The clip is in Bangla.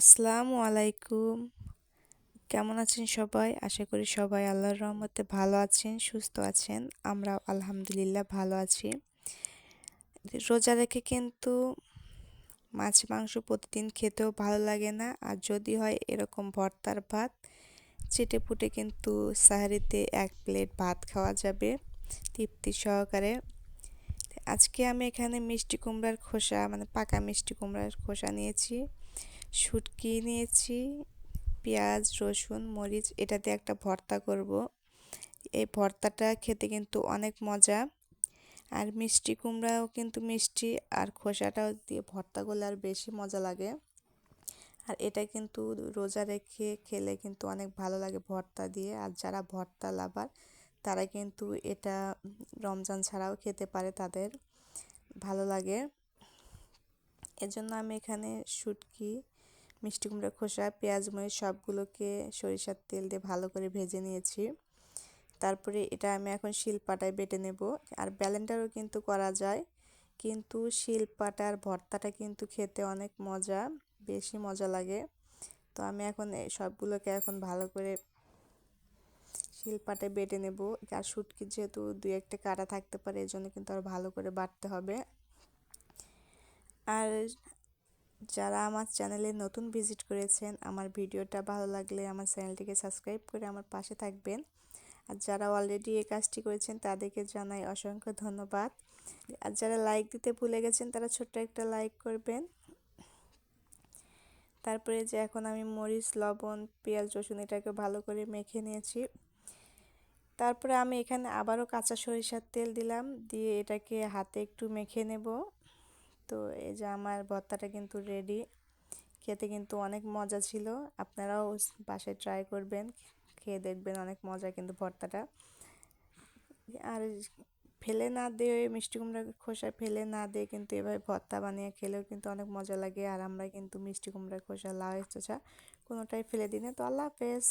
আসসালামু আলাইকুম। কেমন আছেন সবাই? আশা করি সবাই আল্লাহর রহমতে ভালো আছেন, সুস্থ আছেন। আমরা আলহামদুলিল্লাহ ভালো আছি। রোজা রেখে কিন্তু মাছ, মাংস প্রতিদিন খেতেও ভালো লাগে না। আর যদি হয় এরকম ভর্তার ভাত, চেটে পুটে কিন্তু সাহারিতে এক প্লেট ভাত খাওয়া যাবে তৃপ্তি সহকারে। আজকে আমি এখানে মিষ্টি কুমড়ার খোসা মানে পাকা মিষ্টি কুমড়ার খোসা নিয়েছি। শুটকি নিয়েছি, পেঁয়াজ, রসুন, মরিচ, এটাতে একটা ভর্তা করব। এই ভর্তাটা খেতে কিন্তু অনেক মজা। আর মিষ্টি কুমড়াও কিন্তু মিষ্টি, আর খোসাটাও দিয়ে ভর্তা করলে আর বেশি মজা লাগে। আর এটা কিন্তু রোজা রেখে খেলে কিন্তু অনেক ভালো লাগে ভর্তা দিয়ে। আর যারা ভর্তা লাভার, তারা কিন্তু এটা রমজান ছাড়াও খেতে পারে তাদের, ভালো লাগে। এজন্য আমি এখানে শুটকি মিষ্টি কুমড়া, খোসা, পেঁয়াজ, মরিচ সবগুলোকে সরিষার তেল দিয়ে ভালো করে ভেজে নিয়েছি। তারপরে এটা আমি এখন শিলপাটায় বেটে নেব। আর ব্যালেন্ডারও কিন্তু করা যায়, কিন্তু শিলপাটার ভর্তাটা কিন্তু খেতে অনেক মজা, বেশি মজা লাগে। তো আমি এখন সবগুলোকে এখন ভালো করে শিলপাটে বেটে নেব। আর শুটকি যেহেতু দু একটা কাটা থাকতে পারে এই জন্য কিন্তু আর ভালো করে বাটতে হবে। আর যারা আমার চ্যানেলে নতুন ভিজিট করেছেন, আমার ভিডিওটা ভালো লাগলে আমার চ্যানেলটিকে সাবস্ক্রাইব করে আমার পাশে থাকবেন। আর যারা অলরেডি এই কাজটি করেছেন, তাদেরকে জানাই অসংখ্য ধন্যবাদ। আর যারা লাইক দিতে ভুলে গেছেন, তারা ছোট্ট একটা লাইক করবেন। তারপরে যে এখন আমি মরিচ, লবণ, পেঁয়াজ, রসুন এটাকে ভালো করে মেখে নিয়েছি। তারপরে আমি এখানে আবারও কাঁচা সরিষার তেল দিলাম, দিয়ে এটাকে হাতে একটু মেখে নেব। তো এই যে আমার ভর্তাটা কিন্তু রেডি খেতে কিন্তু অনেক মজা ছিল। আপনারাও বাসায় ট্রাই করবেন, খেয়ে দেখবেন অনেক মজা কিন্তু ভর্তাটা। আর ফেলে না দিয়ে মিষ্টি কুমড়া খোসা ফেলে না দিয়ে কিন্তু এভাবে ভর্তা বানিয়ে খেলেও কিন্তু অনেক মজা লাগে। আর আমরা কিন্তু মিষ্টি কুমড়া খোসা লাউ চোচা কোনোটাই ফেলে দিই না। তো আল্লাহ হাফেজ।